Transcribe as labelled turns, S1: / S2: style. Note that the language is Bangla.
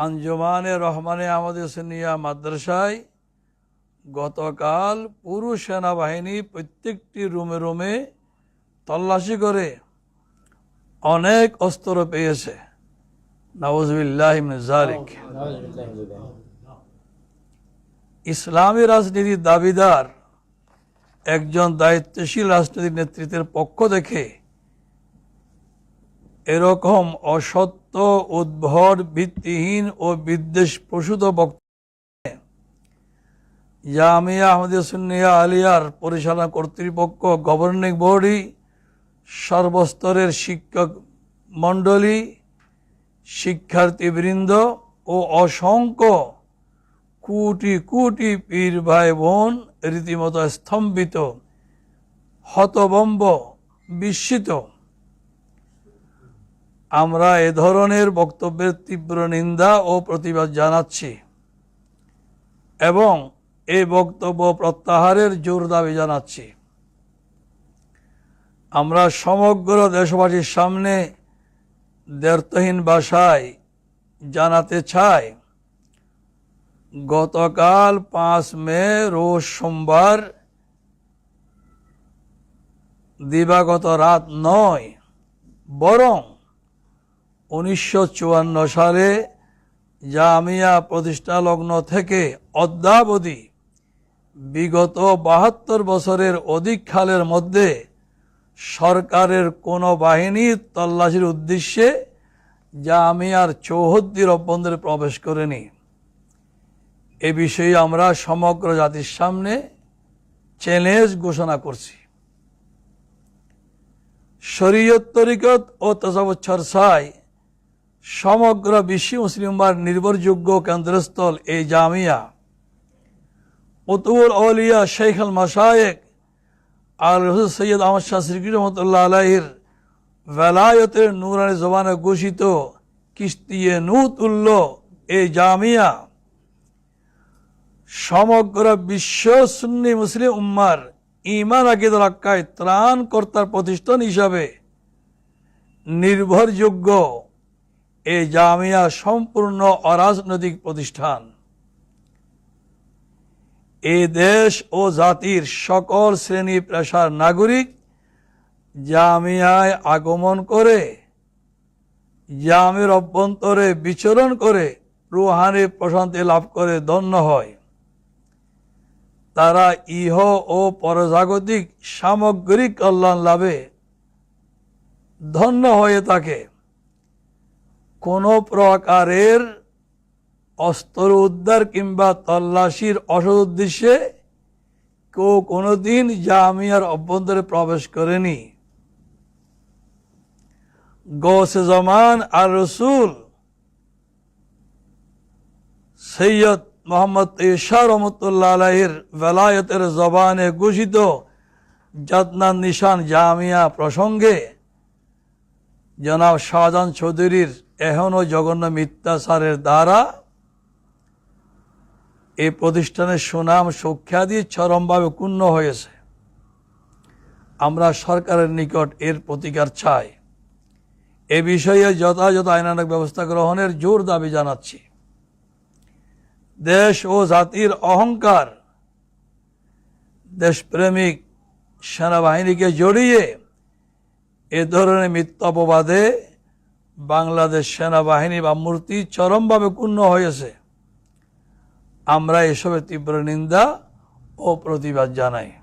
S1: আঞ্জুমানে রহমানে আমাদের সিনিয়া মাদ্রাসায় গতকাল পুরুষ সেনাবাহিনী প্রত্যেকটি রুমে রুমে তল্লাশি করে অনেক অস্ত্র পেয়েছে। জালিক ইসলামী রাজনীতির দাবিদার একজন দায়িত্বশীল রাজনৈতিক নেতৃত্বের পক্ষ দেখে এরকম অসত্য উদ্ভট ভিত্তিহীন ও বিদ্বেষ প্রসূত বক্তব্য জামিয়া আহমদিয়া সুন্নিয়া আলিয়ার পরিচালনা কর্তৃপক্ষ, গভর্নিং বডি, সর্বস্তরের শিক্ষক মণ্ডলী, শিক্ষার্থীবৃন্দ ও অসংখ্য কোটি কোটি পীর ভাই বোন রীতিমতো স্তম্ভিত হতবম্ব বিস্মিত। আমরা এ ধরনের বক্তব্যের তীব্র নিন্দা ও প্রতিবাদ জানাচ্ছি এবং এই বক্তব্য প্রত্যাহারের জোর দাবি জানাচ্ছি। আমরা সমগ্র দেশবাসীর সামনে দ্ব্যর্থহীন ভাষায় জানাতে চাই, গতকাল পাঁচ মে, রোজ সোমবার, দিবাগত রাত নয়, বরং উনিশশো চুয়ান্ন সালে জামিয়া প্রতিষ্ঠা লগ্ন থেকে অদ্যাবধি বিগত বাহাত্তর বছরের অধিক খালের মধ্যে সরকারের কোনো বাহিনী তল্লাশির উদ্দেশ্যে জামিয়ার চৌহদ্দির অভ্যন্তরে প্রবেশ করেনি। এ বিষয়ে আমরা সমগ্র জাতির সামনে চ্যালেঞ্জ ঘোষণা করছি। শরীয়ত তরিকত ও তসাবত চর্চায় সমগ্র বিশ্ব মুসলিমবার নির্ভরযোগ্য কেন্দ্রস্থল এই জামিয়া। অতুল আলিয়া শেখ আল মাসায়েক আল রসুল সৈয়দ আহমদ শাহ শ্রীকৃষ্ণ রহমতুল্লাহ আলাহির ভেলায়তের নুরানি জবানে ঘোষিত কিস্তিয়ে নুতুল্য এই জামিয়া। সমগ্র বিশ্ব সুন্নি মুসলিম উম্মার ইমান আকিদ রাক্কায় ত্রাণকর্তার প্রতিষ্ঠান হিসাবে নির্ভরযোগ্য। এই জামিয়া সম্পূর্ণ অরাজনৈতিক প্রতিষ্ঠান। এই দেশ ও জাতির সকল শ্রেণি পেশার নাগরিক জামিয়ায় আগমন করে, জামের অভ্যন্তরে বিচরণ করে রুহানি প্রশান্তি লাভ করে ধন্য হয়। তারা ইহ ও পরজাগতিক সামগ্রিক কল্যাণ লাভে ধন্য হয়ে থাকে। কোনো প্রকারের অস্ত্র উদ্ধার কিংবা তল্লাশির অসৎ উদ্দেশ্যে কেউ কোনোদিন জামিয়ার অভ্যন্তরে প্রবেশ করেনি। গৌসে জমান আর রসুল সৈয়দ মোহাম্মদ ইশা রহমতুল্লাহ আলাহির বেলায়তের জবানে ঘোষিত যত্নান নিশান জামিয়া প্রসঙ্গে জনাব শাহজাহান চৌধুরীর এখনও জঘন্য মিথ্যাচারের দ্বারা এই প্রতিষ্ঠানের সুনাম সুখ্যাতি চরমভাবে ক্ষুণ্ণ হয়েছে। আমরা সরকারের নিকট এর প্রতিকার চাই। এ বিষয়ে যথাযথ আইনানক ব্যবস্থা গ্রহণের জোর দাবি জানাচ্ছি। দেশ ও জাতির অহংকার দেশপ্রেমিক সেনাবাহিনীকে জড়িয়ে এ ধরনের মিথ্যাপবাদে বাংলাদেশ সেনাবাহিনী বা মূর্তি চরমভাবে ক্ষুণ্ণ হয়েছে। আমরা এসবের তীব্র নিন্দা ও প্রতিবাদ জানাই।